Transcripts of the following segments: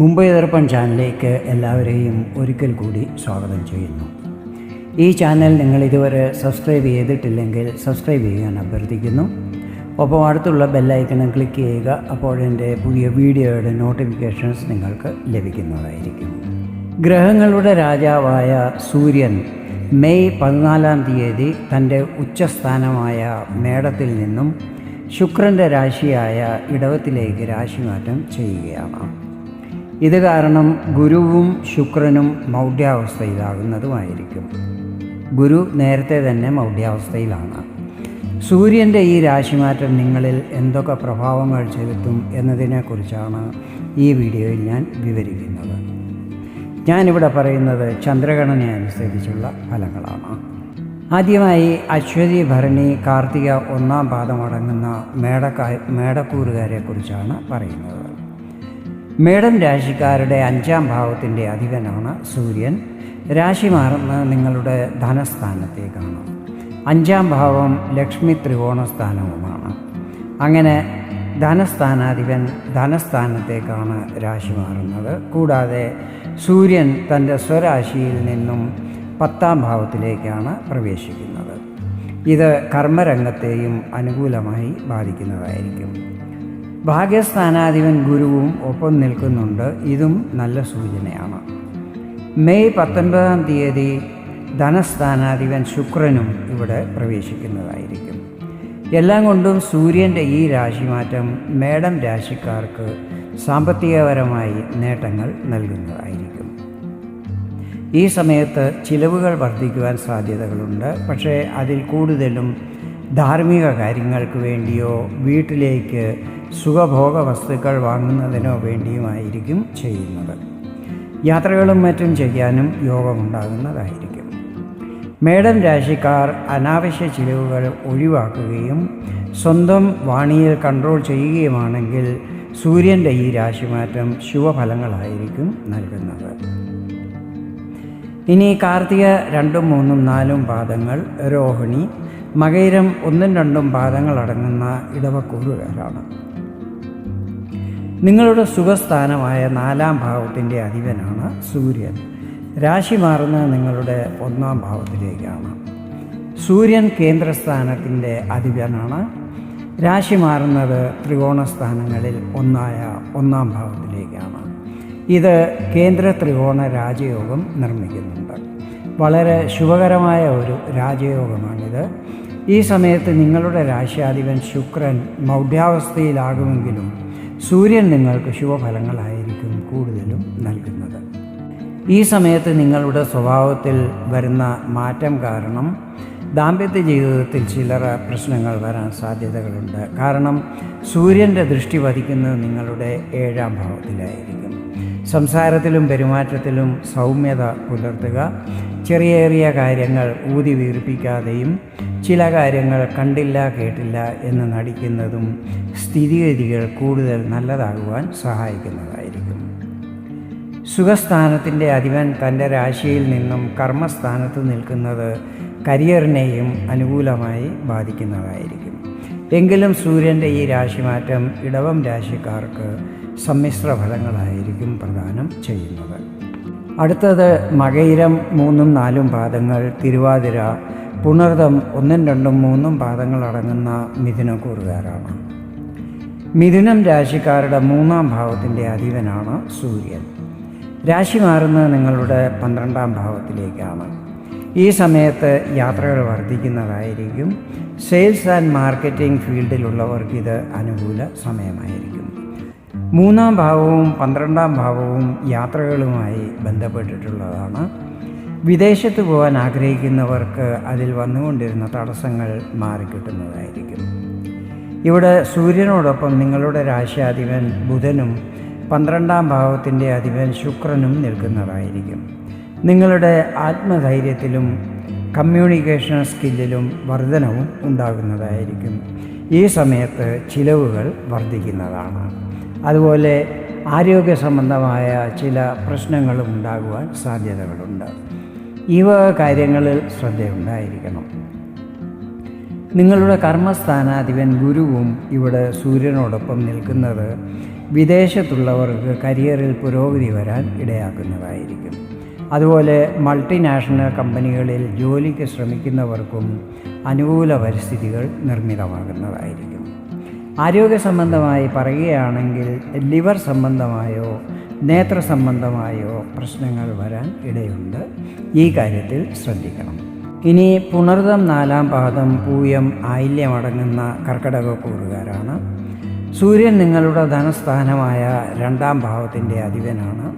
മുംബൈ ദർപ്പൺ ചാനലിലേക്ക് എല്ലാവരെയും ഒരിക്കൽ കൂടി സ്വാഗതം ചെയ്യുന്നു. ഈ ചാനൽ നിങ്ങൾ ഇതുവരെ സബ്സ്ക്രൈബ് ചെയ്തിട്ടില്ലെങ്കിൽ സബ്സ്ക്രൈബ് ചെയ്യാൻ അഭ്യർത്ഥിക്കുന്നു. ഒപ്പം അടുത്തുള്ള ബെല്ലൈക്കണം ക്ലിക്ക് ചെയ്യുക അപ്പോൾ എന്റെ പുതിയ വീഡിയോയുടെ നോട്ടിഫിക്കേഷൻസ് നിങ്ങൾക്ക് ലഭിക്കുന്നതായിരിക്കും. ഗ്രഹങ്ങളുടെ രാജാവായ സൂര്യൻ മെയ് പതിനാലാം തീയതി തന്റെ ഉച്ചസ്ഥാനമായ മേടത്തിൽ നിന്നും ശുക്രന്റെ രാശിയായ ഇടവത്തിലേക്ക് രാശിമാറ്റം ചെയ്യുകയാണ്. ഇത് കാരണം ഗുരുവും ശുക്രനും മൗഢ്യാവസ്ഥയിലാകുന്നതുമായിരിക്കും. ഗുരു നേരത്തെ തന്നെ മൗഢ്യാവസ്ഥയിലാണ്. സൂര്യന്റെ ഈ രാശിമാറ്റം നിങ്ങളിൽ എന്തൊക്കെ പ്രഭാവങ്ങൾ ചെലുത്തും എന്നതിനെക്കുറിച്ചാണ് ഈ വീഡിയോയിൽ ഞാൻ വിവരിക്കുന്നത്. ഞാനിവിടെ പറയുന്നത് ചന്ദ്രഗണന അനുസരിച്ചുള്ള ഫലങ്ങളാണ്. ആദ്യമായി അശ്വതി ഭരണി കാർത്തിക ഒന്നാം പാദമടങ്ങുന്ന മേടക്കാ മേടക്കൂറുകാരെക്കുറിച്ചാണ് പറയുന്നത്. മേടം രാശിക്കാരുടെ അഞ്ചാം ഭാവത്തിന്റെ അധിപനാണ് സൂര്യൻ. രാശി മാറുന്ന നിങ്ങളുടെ ധനസ്ഥാനത്തേക്കാണ്. അഞ്ചാം ഭാവം ലക്ഷ്മി ത്രികോണസ്ഥാനവുമാണ്. അങ്ങനെ ധനസ്ഥാനാധിപൻ ധനസ്ഥാനത്തേക്കാണ് രാശി മാറുന്നത്. കൂടാതെ സൂര്യൻ തന്റെ സ്വരാശിയിൽ നിന്നും പത്താം ഭാവത്തിലേക്കാണ് പ്രവേശിക്കുന്നത്. ഇത് കർമ്മരംഗത്തെയും അനുകൂലമായി ബാധിക്കുന്നതായിരിക്കും. ഭാഗ്യസ്ഥാനാധിപൻ ഗുരുവും ഒപ്പം നിൽക്കുന്നുണ്ട്. ഇതും നല്ല സൂചനയാണ്. മെയ് പത്തൊൻപതാം തീയതി ധനസ്ഥാനാധിപൻ ശുക്രനും ഇവിടെ പ്രവേശിക്കുന്നതായിരിക്കും. എല്ലാം കൊണ്ടും സൂര്യന്റെ ഈ രാശിമാറ്റം മേടം രാശിക്കാർക്ക് സാമ്പത്തികപരമായി നേട്ടങ്ങൾ നൽകുന്നതായിരിക്കും. ഈ സമയത്ത് ചിലവുകൾ വർദ്ധിക്കുവാൻ സാധ്യതകളുണ്ട്. പക്ഷേ അതിൽ കൂടുതലും ധാർമ്മിക കാര്യങ്ങൾക്ക് വേണ്ടിയോ വീട്ടിലേക്ക് സുഖഭോഗ വസ്തുക്കൾ വാങ്ങുന്നതിനോ വേണ്ടിയുമായിരിക്കും ചെയ്യുന്നത്. യാത്രകളും മറ്റും ചെയ്യാനും യോഗമുണ്ടാകുന്നതായിരിക്കും. മേടം രാശിക്കാർ അനാവശ്യ ചിലവുകൾ ഒഴിവാക്കുകയും സ്വന്തം വാണിയിൽ കൺട്രോൾ ചെയ്യുകയുമാണെങ്കിൽ സൂര്യന്റെ ഈ രാശിമാറ്റം ശുഭഫലങ്ങളായിരിക്കും നൽകുന്നത്. ഇനി കാർത്തിക രണ്ടും മൂന്നും നാലും പാദങ്ങൾ രോഹിണി മകയിരം ഒന്നും രണ്ടും പാദങ്ങൾ അടങ്ങുന്ന ഇടവക്കൂറുകാരാണ്. നിങ്ങളുടെ സുഖസ്ഥാനമായ നാലാം ഭാവത്തിന്റെ അധിപനാണ് സൂര്യൻ. രാശി മാറുന്നത് നിങ്ങളുടെ ഒന്നാം ഭാവത്തിലേക്കാണ്. സൂര്യൻ കേന്ദ്രസ്ഥാനത്തിന്റെ അധിപനാണ്. രാശി മാറുന്നത് ത്രികോണസ്ഥാനങ്ങളിൽ ഒന്നായ ഒന്നാം ഭാവത്തിലേക്കാണ്. ഇത് കേന്ദ്ര ത്രികോണ രാജയോഗം നിർമ്മിക്കുന്നുണ്ട്. വളരെ ശുഭകരമായ ഒരു രാജയോഗമാണിത്. ഈ സമയത്ത് നിങ്ങളുടെ രാശ്യാധിപൻ ശുക്രൻ മൗഢ്യാവസ്ഥയിലാകുമെങ്കിലും സൂര്യൻ നിങ്ങൾക്ക് ശുഭഫലങ്ങളായിരിക്കും കൂടുതലും നൽകുന്നത്. ഈ സമയത്ത് നിങ്ങളുടെ സ്വഭാവത്തിൽ വരുന്ന മാറ്റം കാരണം ദാമ്പത്യ ജീവിതത്തിൽ ചില്ലറ പ്രശ്നങ്ങൾ വരാൻ സാധ്യതകളുണ്ട്. കാരണം സൂര്യന്റെ ദൃഷ്ടി പതിക്കുന്നത് നിങ്ങളുടെ ഏഴാം ഭാവത്തിലായിരിക്കും. സംസാരത്തിലും പെരുമാറ്റത്തിലും സൗമ്യത പുലർത്തുക ചെറിയ ചെറിയ കാര്യങ്ങൾ ഊതി വീർപ്പിക്കാതെയും ചില കാര്യങ്ങൾ കണ്ടില്ല കേട്ടില്ല എന്ന് നടിക്കുന്നതും സ്ഥിതിഗതികൾ കൂടുതൽ നല്ലതാകുവാൻ സഹായിക്കുന്നതായിരിക്കും. സുഖസ്ഥാനത്തിന്റെ അധിപൻ തന്റെ രാശിയിൽ നിന്നും കർമ്മസ്ഥാനത്ത് നിൽക്കുന്നത് കരിയറിനെയും അനുകൂലമായി ബാധിക്കുന്നതായിരിക്കും. എങ്കിലും സൂര്യന്റെ ഈ രാശിമാറ്റം ഇടവം രാശിക്കാർക്ക് സമ്മിശ്ര ഫലങ്ങളായിരിക്കും പ്രദാനം ചെയ്യുന്നത്. അടുത്തത് മകയിരം മൂന്നും നാലും പാദങ്ങൾ തിരുവാതിര പുണർതം ഒന്നും രണ്ടും മൂന്നും പാദങ്ങൾ അടങ്ങുന്ന മിഥുനക്കൂറുകാരാണ് മിഥുനം രാശിക്കാരുടെ മൂന്നാം ഭാവത്തിന്റെ അധിപനാണ് സൂര്യൻ. രാശി മാറുന്നത് നിങ്ങളുടെ പന്ത്രണ്ടാം ഭാവത്തിലേക്കാണ്. ഈ സമയത്ത് യാത്രകൾ വർദ്ധിക്കുന്നതായിരിക്കും. സെയിൽസ് ആൻഡ് മാർക്കറ്റിംഗ് ഫീൽഡിലുള്ളവർക്ക് ഇത് അനുകൂല സമയമായിരിക്കും. മൂന്നാം ഭാവവും പന്ത്രണ്ടാം ഭാവവും യാത്രകളുമായി ബന്ധപ്പെട്ടിട്ടുള്ളതാണ്. വിദേശത്ത് പോകാൻ ആഗ്രഹിക്കുന്നവർക്ക് അതിൽ വന്നുകൊണ്ടിരുന്ന തടസ്സങ്ങൾ മാറിക്കിട്ടുന്നതായിരിക്കും. ഇവിടെ സൂര്യനോടൊപ്പം നിങ്ങളുടെ രാശിയാധിപൻ ബുധനും പന്ത്രണ്ടാം ഭാവത്തിന്റെ അധിപൻ ശുക്രനും നിൽക്കുന്നതായിരിക്കും. നിങ്ങളുടെ ആത്മധൈര്യത്തിലും കമ്മ്യൂണിക്കേഷൻ സ്കില്ലിലും വർധനവും ഉണ്ടാകുന്നതായിരിക്കും. ഈ സമയത്ത് ചിലവുകൾ വർദ്ധിക്കുന്നതാണ്. അതുപോലെ ആരോഗ്യ സംബന്ധമായ ചില പ്രശ്നങ്ങളും ഉണ്ടാകുവാൻ സാധ്യതകളുണ്ട്. ഈ വക കാര്യങ്ങളിൽ ശ്രദ്ധയുണ്ടായിരിക്കണം. നിങ്ങളുടെ കർമ്മസ്ഥാനാധിപൻ ഗുരുവും ഇവിടെ സൂര്യനോടൊപ്പം നിൽക്കുന്നത് വിദേശത്തുള്ളവർക്ക് കരിയറിൽ പുരോഗതി വരാൻ ഇടയാക്കുന്നതായിരിക്കും. അതുപോലെ മൾട്ടിനാഷണൽ കമ്പനികളിൽ ജോലിക്ക് ശ്രമിക്കുന്നവർക്കും അനുകൂല പരിസ്ഥിതികൾ നിർമ്മിതമാകുന്നതായിരിക്കും. ആരോഗ്യ സംബന്ധമായി പറയുകയാണെങ്കിൽ ലിവർ സംബന്ധമായോ നേത്ര സംബന്ധമായോ പ്രശ്നങ്ങൾ വരാൻ ഇടയുണ്ട്. ഈ കാര്യത്തിൽ ശ്രദ്ധിക്കണം. ഇനി പുണർതം നാലാം പാദം പൂയം ആയില്യമടങ്ങുന്ന കർക്കിടക കൂറുകാരാണ് സൂര്യൻ നിങ്ങളുടെ ധനസ്ഥാനമായ രണ്ടാം ഭാവത്തിന്റെ അധിപനാണ്.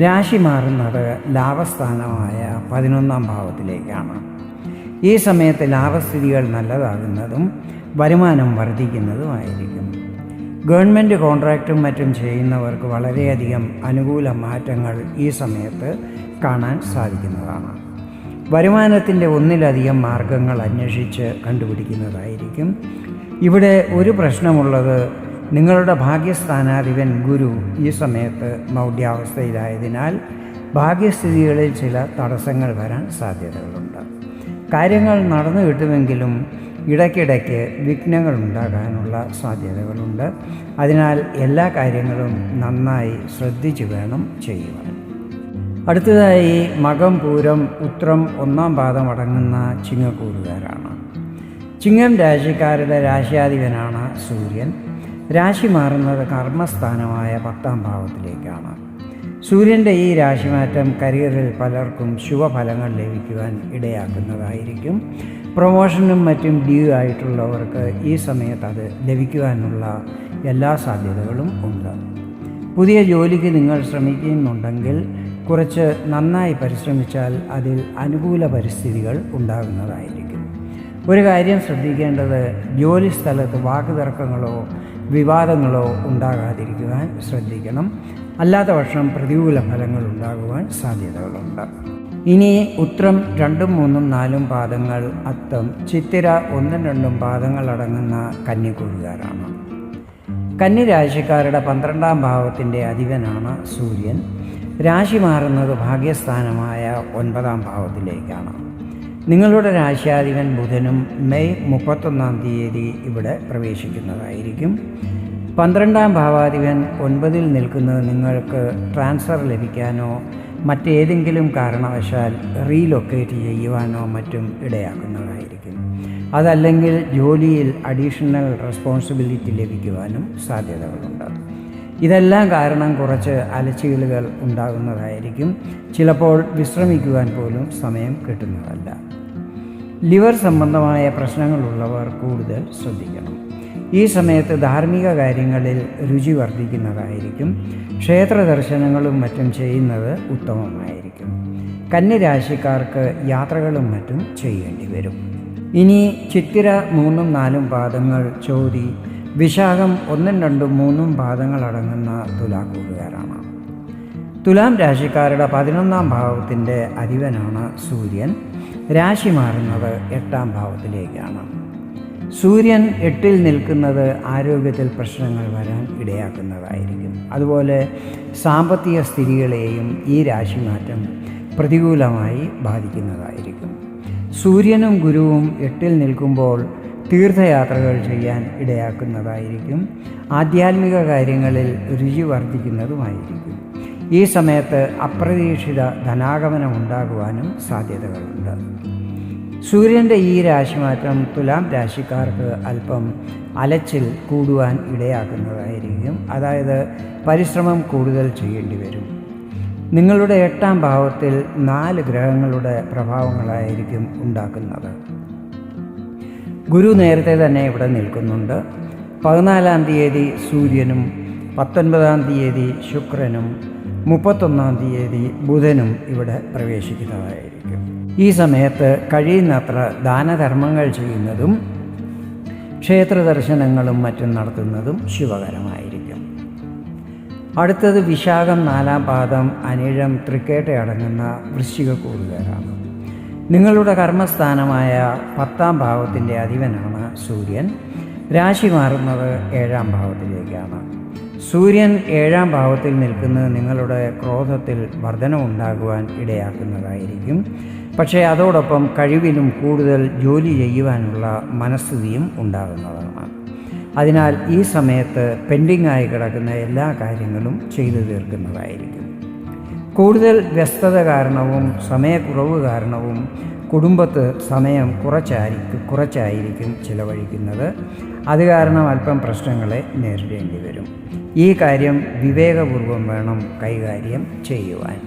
രാശി മാറുന്നത് ലാഭസ്ഥാനമായ പതിനൊന്നാം ഭാവത്തിലേക്കാണ്. ഈ സമയത്ത് ലാഭസ്ഥിതികൾ നല്ലതാകുന്നതും വരുമാനം വർദ്ധിക്കുന്നതുമായിരിക്കും. ഗവൺമെന്റ് കോൺട്രാക്റ്റും മറ്റും ചെയ്യുന്നവർക്ക് വളരെയധികം അനുകൂല മാറ്റങ്ങൾ ഈ സമയത്ത് കാണാൻ സാധിക്കുന്നതാണ്. വരുമാനത്തിന്റെ ഒന്നിലധികം മാർഗങ്ങൾ അന്വേഷിച്ച് കണ്ടുപിടിക്കുന്നതായിരിക്കും. ഇവിടെ ഒരു പ്രശ്നമുള്ളത് നിങ്ങളുടെ ഭാഗ്യസ്ഥാനാധിപൻ ഗുരു ഈ സമയത്ത് മൗഢ്യാവസ്ഥയിലായതിനാൽ ഭാഗ്യസ്ഥിതികളിൽ ചില തടസ്സങ്ങൾ വരാൻ സാധ്യതകളുണ്ട്. കാര്യങ്ങൾ നടന്നു കിട്ടുമെങ്കിലും ഇടയ്ക്കിടയ്ക്ക് വിഘ്നങ്ങൾ ഉണ്ടാകാനുള്ള സാധ്യതകളുണ്ട്. അതിനാൽ എല്ലാ കാര്യങ്ങളും നന്നായി ശ്രദ്ധിച്ചു വേണം ചെയ്യുവാൻ. അടുത്തതായി മകം പൂരം ഉത്രം ഒന്നാം പാദം അടങ്ങുന്ന ചിങ്ങക്കൂറുകാരാണ്. ചിങ്ങം രാശിക്കാരുടെ രാശിയാധിപനാണ് സൂര്യൻ. രാശി മാറുന്നത് കർമ്മസ്ഥാനമായ പത്താം ഭാവത്തിലേക്കാണ്. സൂര്യന്റെ ഈ രാശിമാറ്റം കരിയറിൽ പലർക്കും ശുഭഫലങ്ങൾ ലഭിക്കുവാൻ ഇടയാക്കുന്നതായിരിക്കും. പ്രൊമോഷനും മറ്റും ഡ്യൂ ആയിട്ടുള്ളവർക്ക് ഈ സമയത്ത് അത് ലഭിക്കുവാനുള്ള എല്ലാ സാധ്യതകളും ഉണ്ട്. പുതിയ ജോലിക്ക് നിങ്ങൾ ശ്രമിക്കുന്നുണ്ടെങ്കിൽ കുറച്ച് നന്നായി പരിശ്രമിച്ചാൽ അതിൽ അനുകൂല പരിസ്ഥിതികൾ ഉണ്ടാകുന്നതായിരിക്കും. ഒരു കാര്യം ശ്രദ്ധിക്കേണ്ടത് ജോലി സ്ഥലത്ത് വാക്കുതർക്കങ്ങളോ വിവാദങ്ങളോ ഉണ്ടാകാതിരിക്കുവാൻ ശ്രദ്ധിക്കണം. അല്ലാത്ത പക്ഷം പ്രതികൂല ഫലങ്ങൾ ഉണ്ടാകുവാൻ സാധ്യതകളുണ്ട്. ഇനി ഉത്രം രണ്ടും മൂന്നും നാലും പാദങ്ങൾ അത്തം ചിത്തിര ഒന്നും രണ്ടും പാദങ്ങൾ അടങ്ങുന്ന കന്നി കന്നിരാശിക്കാരുടെ പന്ത്രണ്ടാം ഭാവത്തിന്റെ അധിപനാണ് സൂര്യൻ. രാശി മാറുന്നത് ഭാഗ്യസ്ഥാനമായ ഒൻപതാം ഭാവത്തിലേക്കാണ്. നിങ്ങളുടെ രാശിയാധിപൻ ബുധനും മെയ് മുപ്പത്തൊന്നാം തീയതി ഇവിടെ പ്രവേശിക്കുന്നതായിരിക്കും. പന്ത്രണ്ടാം ഭാവാധിപൻ ഒൻപതിൽ നിൽക്കുന്നത് നിങ്ങൾക്ക് ട്രാൻസ്ഫർ ലഭിക്കാനോ മറ്റേതെങ്കിലും കാരണവശാൽ റീലൊക്കേറ്റ് ചെയ്യുവാനോ മറ്റും ഇടയാക്കുന്നതായിരിക്കും. അതല്ലെങ്കിൽ ജോലിയിൽ അഡീഷണൽ റെസ്പോൺസിബിലിറ്റി ലഭിക്കുവാനും സാധ്യതകളുണ്ട്. ഇതെല്ലാം കാരണം കുറച്ച് അലച്ചിലുകൾ ഉണ്ടാകുന്നതായിരിക്കും. ചിലപ്പോൾ വിശ്രമിക്കുവാൻ പോലും സമയം കിട്ടുന്നതല്ല. ലിവർ സംബന്ധമായ പ്രശ്നങ്ങളുള്ളവർ കൂടുതൽ ശ്രദ്ധിക്കണം. ഈ സമയത്ത് ധാർമ്മിക കാര്യങ്ങളിൽ രുചി വർദ്ധിക്കുന്നതായിരിക്കും. ക്ഷേത്ര ദർശനങ്ങളും മറ്റും ചെയ്യുന്നത് ഉത്തമമായിരിക്കും. കന്നിരാശിക്കാർക്ക് യാത്രകളും മറ്റും ചെയ്യേണ്ടി വരും. ഇനി ചിത്തിര മൂന്നും നാലും പാദങ്ങൾ ചോതി വിശാഖം ഒന്നും രണ്ടും മൂന്നും പാദങ്ങൾ അടങ്ങുന്ന തുലാക്കൂറുകാരാണ് തുലാം രാശിക്കാരുടെ പതിനൊന്നാം ഭാവത്തിന്റെ അധിപനാണ് സൂര്യൻ. രാശി മാറുന്നത് എട്ടാം ഭാവത്തിലേക്കാണ്. സൂര്യൻ എട്ടിൽ നിൽക്കുന്നത് ആരോഗ്യത്തിൽ പ്രശ്നങ്ങൾ വരാൻ ഇടയാക്കുന്നതായിരിക്കും. അതുപോലെ സാമ്പത്തിക സ്ഥിതികളെയും ഈ രാശിമാറ്റം പ്രതികൂലമായി ബാധിക്കുന്നതായിരിക്കും. സൂര്യനും ഗുരുവും എട്ടിൽ നിൽക്കുമ്പോൾ തീർത്ഥയാത്രകൾ ചെയ്യാൻ ഇടയാക്കുന്നതായിരിക്കും. ആധ്യാത്മിക കാര്യങ്ങളിൽ രുചി വർദ്ധിക്കുന്നതുമായിരിക്കും. ഈ സമയത്ത് അപ്രതീക്ഷിത ധനാഗമനം ഉണ്ടാകുവാനും സാധ്യതകളുണ്ട്. സൂര്യന്റെ ഈ രാശിമാറ്റം തുലാം രാശിക്കാർക്ക് അല്പം അലച്ചിൽ കൂടുവാൻ ഇടയാക്കുന്നതായിരിക്കും. അതായത് പരിശ്രമം കൂടുതൽ ചെയ്യേണ്ടി വരും. നിങ്ങളുടെ എട്ടാം ഭാവത്തിൽ നാല് ഗ്രഹങ്ങളുടെ പ്രഭാവങ്ങളായിരിക്കും ഉണ്ടാക്കുന്നത്. ഗുരു നേരത്തെ തന്നെ ഇവിടെ നിൽക്കുന്നുണ്ട്. പതിനാലാം തീയതി സൂര്യനും പത്തൊൻപതാം തീയതി ശുക്രനും മുപ്പത്തൊന്നാം തീയതി ബുധനും ഇവിടെ പ്രവേശിക്കുന്നതായിരിക്കും. ഈ സമയത്ത് കഴിയുന്നത്ര ദാനധർമ്മങ്ങൾ ചെയ്യുന്നതും ക്ഷേത്ര ദർശനങ്ങളും മറ്റും നടത്തുന്നതും ശുഭകരമായിരിക്കും. അടുത്തത് വിശാഖം നാലാം പാദം അനിഴം തൃക്കേട്ട അടങ്ങുന്ന വൃശ്ചിക കൂടുകയാണ് നിങ്ങളുടെ കർമ്മസ്ഥാനമായ പത്താം ഭാവത്തിന്റെ അധിപനാണ് സൂര്യൻ. രാശി മാറുന്നത് ഏഴാം ഭാവത്തിലേക്കാണ്. സൂര്യൻ ഏഴാം ഭാവത്തിൽ നിൽക്കുന്നത് നിങ്ങളുടെ ക്രോധത്തിൽ വർധനമുണ്ടാകുവാൻ ഇടയാക്കുന്നതായിരിക്കും. പക്ഷേ അതോടൊപ്പം കഴിവിലും കൂടുതൽ ജോലി ചെയ്യുവാനുള്ള മനസ്ഥിതിയും ഉണ്ടാകുന്നതാണ്. അതിനാൽ ഈ സമയത്ത് പെൻഡിങ്ങായി കിടക്കുന്ന എല്ലാ കാര്യങ്ങളും ചെയ്തു തീർക്കുന്നതായിരിക്കും. കൂടുതൽ വ്യസ്തത കാരണവും സമയക്കുറവ് കാരണവും കുടുംബത്ത് സമയം കുറച്ചായിരിക്കും കുറച്ചായിരിക്കും ചിലവഴിക്കുന്നത്. അത് കാരണം അല്പം പ്രശ്നങ്ങളെ നേരിടേണ്ടി വരും. ഈ കാര്യം വിവേകപൂർവം വേണം കൈകാര്യം ചെയ്യുവാൻ.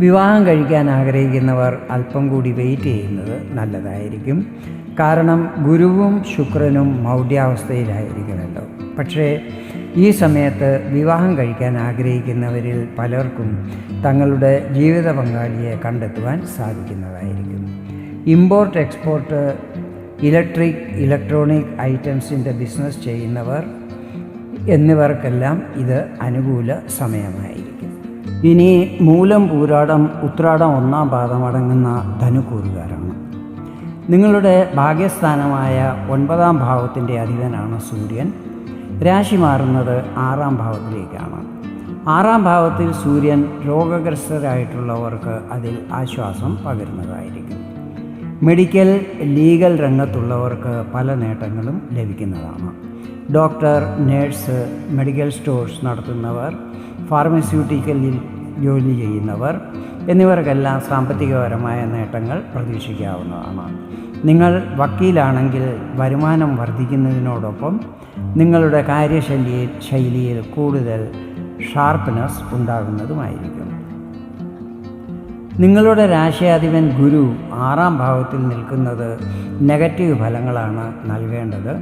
വിവാഹം കഴിക്കാൻ ആഗ്രഹിക്കുന്നവർ അല്പം കൂടി വെയിറ്റ് ചെയ്യുന്നത് നല്ലതായിരിക്കും. കാരണം ഗുരുവും ശുക്രനും മൗഢ്യാവസ്ഥയിലായിരിക്കുമല്ലോ. പക്ഷേ ഈ സമയത്ത് വിവാഹം കഴിക്കാൻ ആഗ്രഹിക്കുന്നവരിൽ പലർക്കും തങ്ങളുടെ ജീവിത പങ്കാളിയെ കണ്ടെത്തുവാൻ സാധിക്കുന്നതായിരിക്കും. ഇമ്പോർട്ട് എക്സ്പോർട്ട് ഇലക്ട്രിക് ഇലക്ട്രോണിക് ഐറ്റംസിന്റെ ബിസിനസ് ചെയ്യുന്നവർ എന്നിവർക്കെല്ലാം ഇത് അനുകൂല സമയമായിരിക്കും. ഇനി മൂലം പൂരാടം ഉത്രാടം ഒന്നാം പാദം അടങ്ങുന്ന ധനുക്കൂറുകാരാണ് നിങ്ങളുടെ ഭാഗ്യസ്ഥാനമായ ഒൻപതാം ഭാവത്തിന്റെ അധിപനാണ് സൂര്യൻ. രാശി മാറുന്നത് ആറാം ഭാവത്തിലേക്കാണ്. ആറാം ഭാവത്തിൽ സൂര്യൻ രോഗഗ്രസ്തരായിട്ടുള്ളവർക്ക് അതിൽ ആശ്വാസം പകരുന്നതായിരിക്കും. മെഡിക്കൽ ലീഗൽ രംഗത്തുള്ളവർക്ക് പല നേട്ടങ്ങളും ലഭിക്കുന്നതാണ്. ഡോക്ടർ നേഴ്സ് മെഡിക്കൽ സ്റ്റോഴ്സ് നടത്തുന്നവർ ഫാർമസ്യൂട്ടിക്കലിൽ ജോലി ചെയ്യുന്നവർ എന്നിവർക്കെല്ലാം സാമ്പത്തികപരമായ നേട്ടങ്ങൾ പ്രതീക്ഷിക്കാവുന്നതാണ്. നിങ്ങൾ വക്കീലാണെങ്കിൽ വരുമാനം വർദ്ധിക്കുന്നതിനോടൊപ്പം നിങ്ങളുടെ കാര്യശൈലിയിൽ ശൈലിയിൽ കൂടുതൽ ഷാർപ്പ്നെസ് ഉണ്ടാകുന്നതുമായിരിക്കും. നിങ്ങളുടെ രാശിയാധിപൻ ഗുരു ആറാം ഭാവത്തിൽ നിൽക്കുന്നത് നെഗറ്റീവ് ഫലങ്ങളാണ് നൽകേണ്ടത്.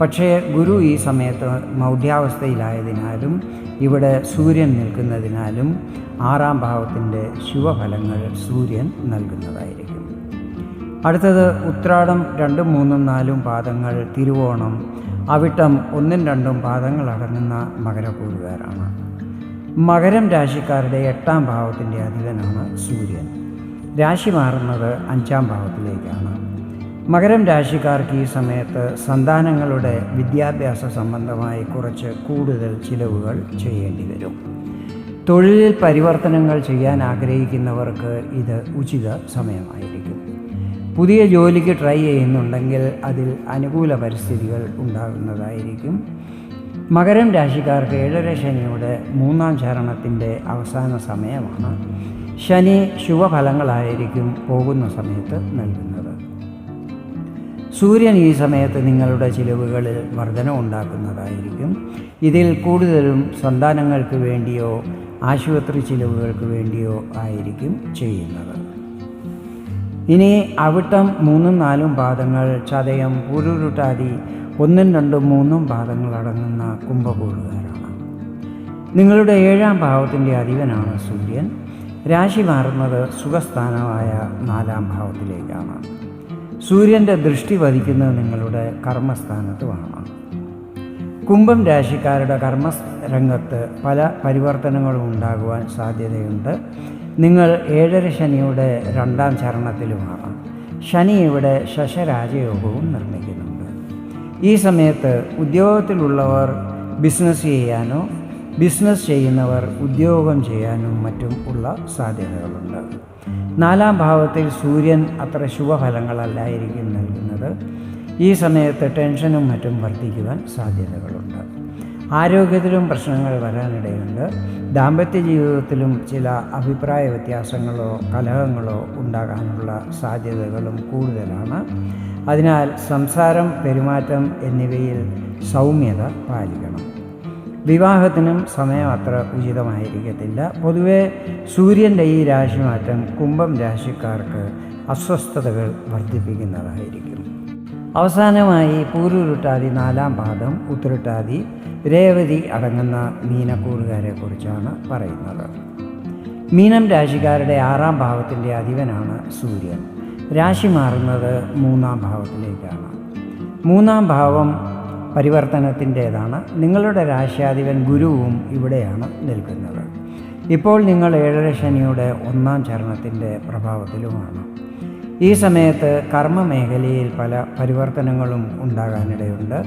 പക്ഷേ ഗുരു ഈ സമയത്ത് മൗഢ്യാവസ്ഥയിലായതിനാലും ഇവിടെ സൂര്യൻ നിൽക്കുന്നതിനാലും ആറാം ഭാവത്തിന്റെ ശുഭഫലങ്ങൾ സൂര്യൻ നൽകുന്നതായിരിക്കും. അടുത്തത് ഉത്രാടം രണ്ടും മൂന്നും നാലും പാദങ്ങൾ തിരുവോണം അവിട്ടം ഒന്നും രണ്ടും പാദങ്ങൾ അടങ്ങുന്ന മകരക്കൂറുകാരാണ്. മകരം രാശിക്കാരുടെ എട്ടാം ഭാവത്തിന്റെ അധികനാണ് സൂര്യൻ. രാശി മാറുന്നത് അഞ്ചാം ഭാവത്തിലേക്കാണ്. മകരം രാശിക്കാർക്ക് ഈ സമയത്ത് സന്താനങ്ങളുടെ വിദ്യാഭ്യാസ സംബന്ധമായി കുറച്ച് കൂടുതൽ ചിലവുകൾ ചെയ്യേണ്ടി വരും. തൊഴിലിൽ പരിവർത്തനങ്ങൾ ചെയ്യാൻ ആഗ്രഹിക്കുന്നവർക്ക് ഇത് ഉചിത സമയമായിരിക്കും. പുതിയ ജോലിക്ക് ട്രൈ ചെയ്യുന്നുണ്ടെങ്കിൽ അതിൽ അനുകൂല പരിസ്ഥിതികൾ ഉണ്ടാകുന്നതായിരിക്കും. മകരം രാശിക്കാർക്ക് ഏഴര ശനിയുടെ മൂന്നാം ചരണത്തിന്റെ അവസാന സമയമാണ്. ശനി ശുഭഫലങ്ങളായിരിക്കും പോകുന്ന സമയത്ത് നൽകുന്നത്. സൂര്യൻ ഈ സമയത്ത് നിങ്ങളുടെ ചിലവുകളിൽ വർധന ഉണ്ടാക്കുന്നതായിരിക്കും. ഇതിൽ കൂടുതലും സന്താനങ്ങൾക്ക് വേണ്ടിയോ ആശുപത്രി ചിലവുകൾക്ക് വേണ്ടിയോ ആയിരിക്കും ചെയ്യുന്നത്. ഇനി അവിട്ടം മൂന്നും നാലും പാദങ്ങൾ ചതയം പൂരുരുട്ടാതി ഒന്നും രണ്ടും മൂന്നും പാദങ്ങൾ അടങ്ങുന്ന കുംഭകൂടുകാരാണ് നിങ്ങളുടെ ഏഴാം ഭാവത്തിന്റെ അധിപനാണ് സൂര്യൻ. രാശി മാറുന്നത് സുഖസ്ഥാനമായ നാലാം ഭാവത്തിലേക്കാണ്. സൂര്യന്റെ ദൃഷ്ടി വധിക്കുന്നത് നിങ്ങളുടെ കർമ്മസ്ഥാനത്തുമാണ്. കുംഭം രാശിക്കാരുടെ കർമ്മ രംഗത്ത് പല പരിവർത്തനങ്ങളും ഉണ്ടാകുവാൻ സാധ്യതയുണ്ട്. നിങ്ങൾ ഏഴര ശനിയുടെ രണ്ടാം ചരണത്തിലുമാണ്. ശനി ഇവിടെ ശശരാജയോഗവും നിർമ്മിക്കുന്നുണ്ട്. ഈ സമയത്ത് ഉദ്യോഗത്തിലുള്ളവർ ബിസിനസ് ചെയ്യാനോ ബിസിനസ് ചെയ്യുന്നവർ ഉദ്യോഗം ചെയ്യാനും മറ്റും ഉള്ള സാധ്യതകളുണ്ട്. നാലാം ഭാവത്തിൽ സൂര്യൻ അത്ര ശുഭഫലങ്ങളല്ലായിരിക്കും നൽകുന്നത്. ഈ സമയത്ത് ടെൻഷനും മറ്റും വർദ്ധിക്കുവാൻ സാധ്യതകളുണ്ട്. ആരോഗ്യത്തിലും പ്രശ്നങ്ങൾ വരാനിടയുണ്ട്. ദാമ്പത്യ ജീവിതത്തിലും ചില അഭിപ്രായ വ്യത്യാസങ്ങളോ കലഹങ്ങളോ ഉണ്ടാകാനുള്ള സാധ്യതകളും കൂടുതലാണ്. അതിനാൽ സംസാരം പെരുമാറ്റം എന്നിവയിൽ സൗമ്യത പാലിക്കണം. വിവാഹത്തിനും സമയം അത്ര ഉചിതമായിരിക്കത്തില്ല. പൊതുവെ സൂര്യന്റെ ഈ രാശിമാറ്റം കുംഭം രാശിക്കാർക്ക് അസ്വസ്ഥതകൾ വർദ്ധിപ്പിക്കുന്നതായിരിക്കും. അവസാനമായി പൂരുരുട്ടാതി നാലാം പാദം ഉത്തരട്ടാതി രേവതി അടങ്ങുന്ന മീനക്കൂറുകാരെ കുറിച്ചാണ് പറയുന്നത്. മീനം രാശിക്കാരുടെ ആറാം ഭാവത്തിന്റെ അധിപനാണ് സൂര്യൻ. രാശി മാറുന്നത് മൂന്നാം ഭാവത്തിലേക്കാണ്. മൂന്നാം ഭാവം പരിവർത്തനത്തിന്റേതാണ്. നിങ്ങളുടെ രാശ്യാധിപൻ ഗുരുവും ഇവിടെയാണ് നിൽക്കുന്നത്. ഇപ്പോൾ നിങ്ങൾ ഏഴര ശനിയുടെ ഒന്നാം ചരണത്തിന്റെ പ്രഭാവത്തിലുമാണ്. ഈ സമയത്ത് കർമ്മ മേഖലയിൽ പല പരിവർത്തനങ്ങളും ഉണ്ടാകാനിടയുണ്ട്.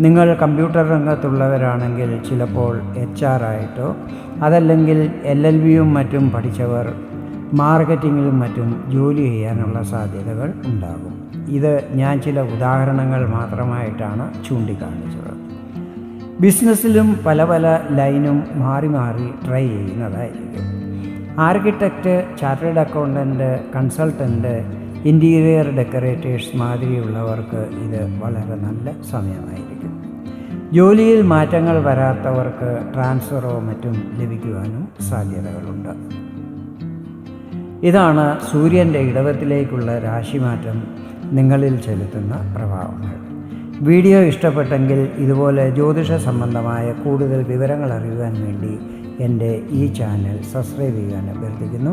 നിങ്ങൾ കമ്പ്യൂട്ടർ രംഗത്തുള്ളവരാണെങ്കിൽ ചിലപ്പോൾ എച്ച് ആർ ആയിട്ടോ അതല്ലെങ്കിൽ എൽ എൽ ബിയും മറ്റും പഠിച്ചവർ മാർക്കറ്റിങ്ങിലും മറ്റും ജോലി ചെയ്യാനുള്ള സാധ്യതകൾ ഉണ്ടാകും. ഇത് ഞാൻ ചില ഉദാഹരണങ്ങൾ മാത്രമായിട്ടാണ് ചൂണ്ടിക്കാണിച്ചത്. ബിസിനസ്സിലും പല പല ലൈനും മാറി മാറി ട്രൈ ചെയ്യുന്നതായിരിക്കും. Architect chartered accountant consultant interior decorators മാതിരിയുള്ളവർക്ക് ഇത് വളരെ നല്ല സമയമായിരിക്കും. ജോലിയിൽ മാറ്റങ്ങൾ വരാത്തവർക്ക് ട്രാൻസ്ഫറോ മറ്റും ലഭിക്കുവാനും സാധ്യതകളുണ്ട്. ഇതാണ് സൂര്യന്റെ ഇടവത്തിലേക്കുള്ള രാശിമാറ്റം നിങ്ങളിൽ ചെലുത്തുന്ന പ്രഭാവങ്ങൾ. വീഡിയോ ഇഷ്ടപ്പെട്ടെങ്കിൽ ഇതുപോലെ ജ്യോതിഷ സംബന്ധമായ കൂടുതൽ വിവരങ്ങൾ അറിയുവാൻ വേണ്ടി എന്റെ ഈ ചാനൽ സബ്സ്ക്രൈബ് ചെയ്യാൻ അഭ്യർത്ഥിക്കുന്നു.